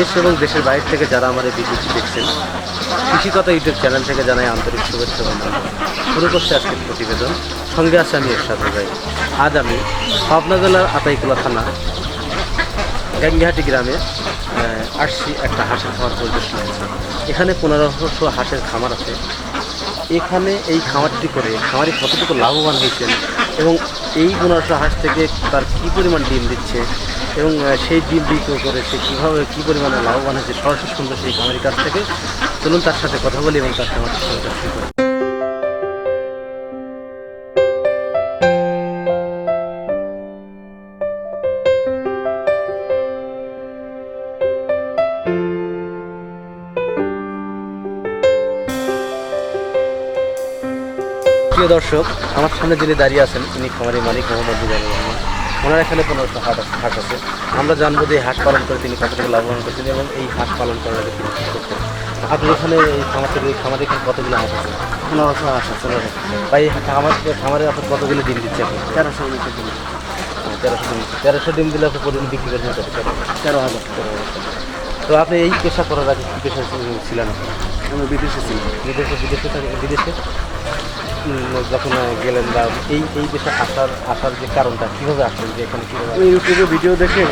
দেশ এবং দেশের বাইরে থেকে যারা এই ভিডিওটি দেখছেন, কৃষিকতা ইউটিউব চ্যানেল থেকে জানাই আন্তরিক শুভেচ্ছা এবং শুরু করছে আজকের প্রতিবেদন। সঙ্গে আছে আমি এরশাদ ভাই। আজ আমি পাবনা জেলার আতাইকুলা থানা গ্যাঙ্গিহাটি গ্রামে আসছি একটা হাঁসের খামার পরিদর্শন এখানে পনেরোশো হাঁসের খামার আছে। এখানে এই খামারটি করে খামারি কতটুকু লাভবান হয়েছেন এবং এই পনেরোশো হাঁস থেকে তার কী পরিমাণ ডিম দিচ্ছে এবং সেই ডিম বিক্রি করে সে কীভাবে, কী পরিমাণে লাভবান হয়েছে, সরাসরি সুন্দর সেই খামারির কাছ থেকে। চলুন তার সাথে কথা বলি এবং তার সঙ্গে শুরু করি। প্রিয় দর্শক, আমার সামনে যিনি দাঁড়িয়ে আছেন, তিনি খামারি মালিক মোহাম্মদ রহমান ওনার এখানে কোনো পনেরোশো হাট আছে হাট আছে। আমরা জানব যে এই হাঁস পালন করে তিনি কতটুকু লাভবান করছেন এবং এই হাঁস পালন করার আগে তিনি কী করছেন আপনি এখানে এই খামার থেকে এই খামারে এখানে কতগুলো হাঁস আছে? পনেরোশো হাঁস আছে। বা এই খামার খামারে আপনার কতগুলো ডিম দিচ্ছে আপনি তেরোশো দিন তেরোশো ডিম। তেরোশো ডিম দিলে আপনি প্রতিদিন বিক্রি করছেন কত তেরো হাজার। তেরো হাজার। তো আপনি এই পেশা করার আগে কী পেশা ছিলেন? আমি বিদেশে ছিলাম। বিদেশে বিদেশে বিদেশে? যখন গেলেন বা এই এই দেশে আসার আসার যে কারণটা কীভাবে আসলেন যে এখানে কীভাবে আমি ইউটিউবে ভিডিও দেখে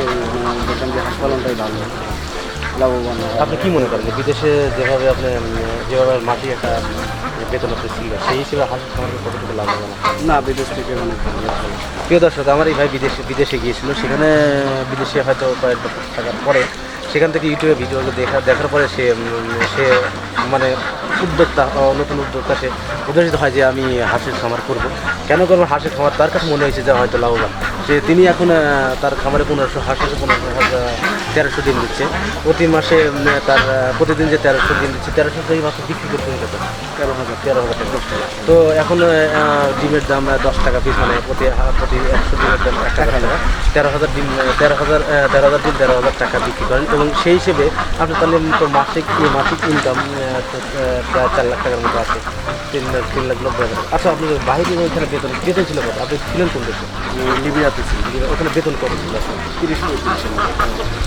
দেখলাম যে হাঁস পালনটাই ভালো লাভবান আপনি কি মনে করেন যে বিদেশে যেভাবে আপনি যেভাবে মাটি একটা বেতন আপনি ছিল সেই হিসেবে খামারকে কতটুকু লাভবান? না বিদেশ থেকে অনেক। প্রিয় দর্শক আমার এই ভাই বিদেশে বিদেশে গিয়েছিল সেখানে বিদেশে হয়তো কয়েক বছর থাকার পরে সেখান থেকে ইউটিউবে ভিডিওগুলো দেখা দেখার পরে সে সে মানে উদ্যোক্তা নতুন উদ্যোক্তা সে উদ্দেশিত হয় যে আমি হাঁসের খামার করব। কেন করব হাঁসের খামার? তার কাছে মনে হয়েছে যে হয়তো লাভবান। সে তিনি এখন তার খামারে পনেরোশো, হাঁসের পনেরোশো তেরোশো ডিম দিচ্ছে। প্রতি মাসে তার প্রতিদিন যে তেরোশো ডিম দিচ্ছে, তেরোশো সেই মাসে বিক্রি করতে যেত তেরো হাজার তেরো হাজার টাকা। তো এখন ডিমের দাম দশ টাকা পিস মানে প্রতি প্রতি একশো ডিমের দাম এক টাকা তেরো হাজার ডিম তেরো হাজার তেরো হাজার ডিম তেরো হাজার টাকা বিক্রি করেন। এবং সেই হিসেবে আপনি তাহলে তো মাসিক মাসিক ইনকাম প্রায় চার লাখ টাকার মতো আছে। তিন লাখ তিন লাখ নব্বই হাজার। আচ্ছা আপনি বাইরে ওইখানে বেতন বেতন ছিল কত? আপনি ছিলেন কোন দেশে? লিবিয়াতে ছিলাম। ওখানে বেতন কত ছিল? তিরিশ পঁয়ত্রিশ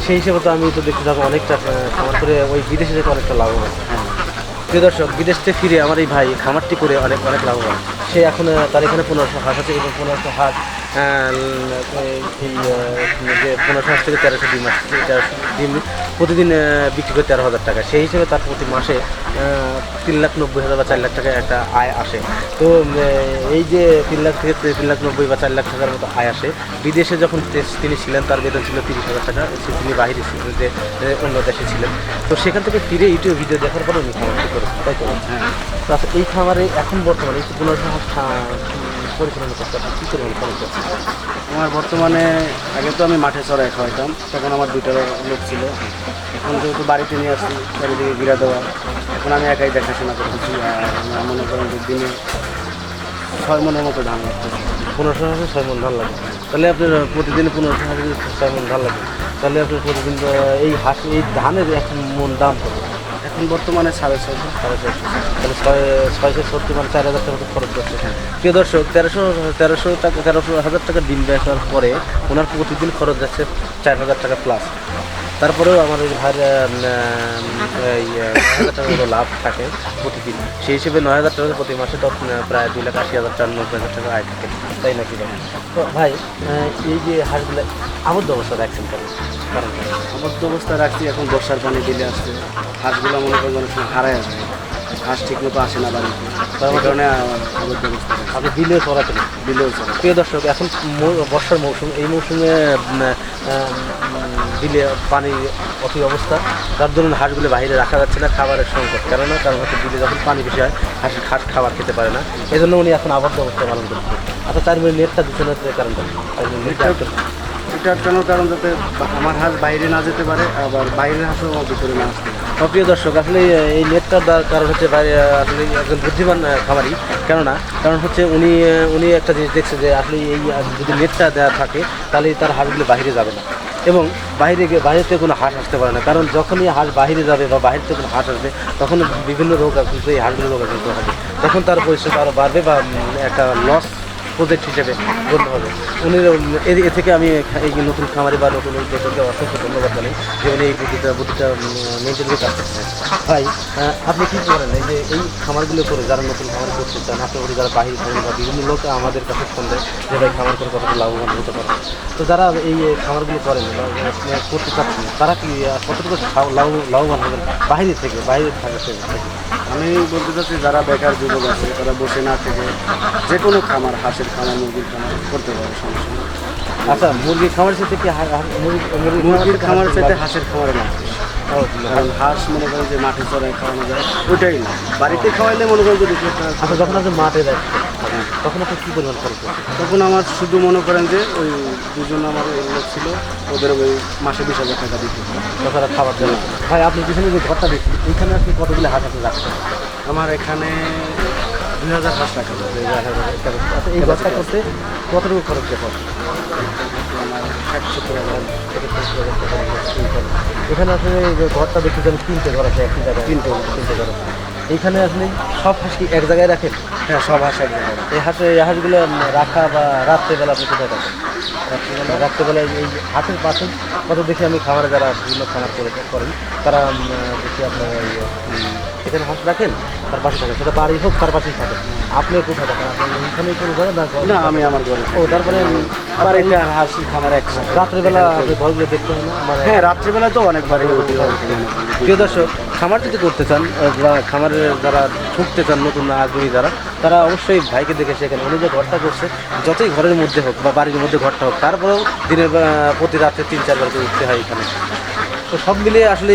সেই হিসেবে তো আমি তো দেখতে থাকব অনেকটা আহ, খামার করে ওই বিদেশে যেতে অনেকটা লাভবান। হ্যাঁ। প্রিয় দর্শক, বিদেশ থেকে ফিরে আমার এই ভাই খামারটি করে অনেক অনেক লাভবান। সে এখন, তার এখানে পনেরোশো হাঁস আছে এবং পনেরোশো হাঁস যে পনেরোশো থেকে তেরোশো ডিম আসছে তেরোশো ডিম প্রতিদিন বিক্রি করে তেরো হাজার টাকা। সেই হিসেবে তার প্রতি মাসে তিন লাখ নব্বই হাজার বা চার লাখ টাকা একটা আয় আসে। তো এই যে তিন লাখ থেকে তিন লাখ নব্বই বা চার লাখ টাকার মতো আয় আসে। বিদেশে যখন তিনি ছিলেন তার বেতন ছিল তিরিশ হাজার টাকা। সে- তিনি বাইরে ছিলেন যে অন্য দেশে ছিলেন। তো সেখান থেকে ফিরে ইউটিউব ভিডিও দেখার পরে উনি খামারটি করেছেন তাই তো? হ্যাঁ। আচ্ছা এই খামারে এখন বর্তমানে পনেরোশো পরিচালনা করতে আপনি কী আছে আমার বর্তমানে আগে তো আমি মাঠে চড়াই খাওয়াইতাম তখন আমার দুইটা লোক ছিল। এখন যেহেতু বাড়িতে নিয়ে আসছি চারিদিকে ঘিরা দেওয়া এখন আমি একাই দেখাশোনা করতেছি আর মনে করেন যে দিনে ছয় মনের মতো ধান লাগতেছে পনেরোশো হাঁসে ছয় মন ধান লাগে তাহলে আপনার প্রতিদিন পনেরোশো যদি ছয় মন ধান লাগে তাহলে আপনার প্রতিদিন এই হাঁস এই ধানের এক মন দাম কত? এখন বর্তমানে সাড়ে ছয়শো সাড়ে চারশো তাহলে ছয় ছয়শো সত্তর মানে চার হাজার টাকা খরচ করছে প্রিয় দর্শক তেরোশো তেরোশো টাকা তেরোশো হাজার টাকা ডিম বেচার পরে ওনার প্রতিদিন খরচ যাচ্ছে চার হাজার টাকা প্লাস তারপরেও আমার ওই ভাইয়ের হাজার টাকা মতো লাভ থাকে প্রতিদিন। সেই হিসেবে নয় হাজার টাকা প্রতি মাসে তো প্রায় দুই লাখ আশি হাজার টাকা নব্বই হাজার টাকা আয় থাকে। তাই নাকি তো ভাই এই যে হাঁসগুলো আবদ্ধ অবস্থা রাখছেন কারণ? আবদ্ধ অবস্থা রাখছি এখন বর্ষার পানি দিলে আসছে। হাঁসগুলো মনে করেন অনেক সময় হারায় যায়। হাঁস ঠিক মতো আসে না বাড়িতে। তার কারণে আবদ্ধ অবস্থা। আপনি দিলে চড়াতেন? দিলেও চলে প্রিয় দর্শক এখন বর্ষার মৌসুম এই মৌসুমে উম, আহ, দিলে পানি অতি অবস্থা। তার জন্য হাঁসগুলো বাইরে রাখা যাচ্ছে না খাবারের সংকট কেননা কারণ হচ্ছে দিলে যখন পানি বেশি হয় হাঁস হাঁস খাবার খেতে পারে না। এই জন্য উনি এখন আবদ্ধ অবস্থা পালন করছে আচ্ছা তার মানে নেটটা দিচ্ছে না কারণটা। এটার কেন? কারণ যাতে আমার হাঁস বাইরে না যেতে পারে, আবার বাইরের হাঁসও ভিতরে না আসতে পারে। প্রিয় দর্শক, আসলে এই নেটটার কারণ হচ্ছে আসলে একজন বুদ্ধিমান খামারি, কেননা, কারণ হচ্ছে উনি উনি একটা জিনিস দেখছে যে আসলে এই যদি নেটটা দেওয়া থাকে, তাহলে তার হাঁসগুলো বাইরে যাবে না। এবং বাইরে গিয়ে বাইরে থেকে কোনো হাঁস আসতে পারে না, কারণ যখনই হাঁস বাইরে যাবে বা বাইরে থেকে কোনো হাঁস আসবে তখন বিভিন্ন রোগ কিন্তু এই হাঁসগুলো রোগ আক্রান্ত হবে। তখন তার পরিশ্রম আরও বাড়বে বা একটা লস প্রজেক্ট হিসেবে গণ্য হবে। উনি এ থেকে আমি এই নতুন খামারি বা নতুন উদ্যোগকে অসংখ্য ধন্যবাদ জানাই যে উনি এই বুদ্ধিটা বুদ্ধিটা মেনটেন করে কাজ করতেছেন ভাই আপনি কি করেন? এই যে, এই খামারগুলো করে যারা নতুন খামার করতে চান আপনার করে যারা বাহির থাকেন বা বিভিন্ন লোক আমাদের কাছে ফোন দেয় যে ভাই খামার করে কতটা লাভবান হতে পারে তো যারা এই খামারগুলো করেন করতে চাচ্ছেন, তারা কি কতটুকু লাভ- লাভ- লাভবান হবেন? বাইরে থেকে থাকে, থেকে? আমি বলতে চাচ্ছি যারা বেকার যুবক আছে তারা বসে না থেকে যে কোনো খামার হাঁসের খামার মুরগির খামার করতে পারে সমস্যা নেই। আচ্ছা মুরগি খামার সাথে কি মুরগির খামার সাথে হাঁসের খামারে না। কারণ হাঁস মনে করেন যে মাঠে চড়ায় খাওয়ানো যায় ওইটাই না বাড়িতে খাওয়াইলে মনে করেন যে আচ্ছা যখন আছে মাঠে যাচ্ছেন তখন আপনি কি পরিমাণ খরচ করছেন? তখন আমার শুধু মনে করেন যে ওই দুজন আমার লোক ছিল ওদের ওই মাসে বিশ হাজার টাকা দিতে। তাছাড়া খাবার দেওয়া ভাই আপনি পিছনে যে ঘরটা দেখছেন এইখানে আপনি কতগুলো হাঁস আপনি রাখছেন? আমার এখানে দুই হাজার পাঁচ টাকা। এই হাঁস একটা- আচ্ছা এই ঘরটা করতে কতটুকু খরচ হাজার। এখানে আসলে ঘরটা দেখতেছেন তিনটে ঘর আছে একই জায়গায় তিনটে তিনটে ঘর। আছে এইখানে আসলে সব হাঁস কি এক জায়গায় রাখেন? হ্যাঁ সব হাঁস এক জায়গায় এই হাঁসে এই হাঁসগুলো রাখা বা রাত্রেবেলা আপনি কোথায় রাখেন রাত্রেবেলা রাত্রেবেলা এই হাঁসের পাশে কত দেখি আমি খামারে যারা বিভিন্ন খামার করে করেন তারা দেখি আপনার এখানে হাঁস রাখেন তার পাশে থাকেন। সেটা বাড়ি হোক তার পাশেই থাকেন। আপনি কোথায় থাকেন? আপনি এইখানেই কোনো ঘরে না না আমি আমার ঘরে ও তারপরে একটা হাঁস খামার এক রাত্রেবেলা আপনি ঘরগুলো দেখতে হয় না? হ্যাঁ রাত্রিবেলা তো অনেকবারই উঠি প্রিয় দর্শক খামার যদি করতে চান বা খামারের যারা ঢুকতে চান, নতুন আগ্রহী যারা, তারা অবশ্যই ভাইকে দেখে সেখানে উনি যে ঘরটা করছে, যতই ঘরের মধ্যে হোক বা বাড়ির মধ্যে ঘরটা হোক, তারপরেও দিনের প্রতি রাত্রে তিন চারবার উঠতে হয় এখানে। তো সব মিলিয়ে আসলে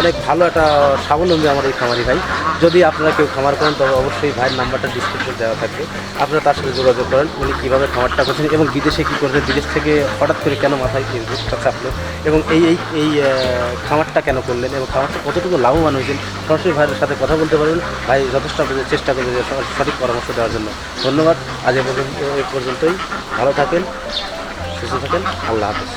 অনেক ভালো একটা স্বাবলম্বী আমার এই খামারি ভাই। যদি আপনারা কেউ খামার করেন, তবে অবশ্যই ভাইয়ের নাম্বারটা ডিসক্রিপশন দেওয়া থাকবে। আপনারা তার সাথে যোগাযোগ করেন, উনি কীভাবে খামারটা করছেন এবং বিদেশে কী করছেন, বিদেশ থেকে হঠাৎ করে কেন মাথায় রোগটা চাপলো এবং এই এই এই খামারটা কেন করলেন এবং খামারটা কতটুকু লাভবান হয়েছেন, সরাসরি ভাইয়ের সাথে কথা বলতে পারবেন। ভাই, যথেষ্ট চেষ্টা করবে যে সঠিক পরামর্শ দেওয়ার জন্য। ধন্যবাদ। আজ এ পর্যন্ত এ পর্যন্তই। ভালো থাকেন, সুস্থ থাকেন। আল্লাহ হাফেজ।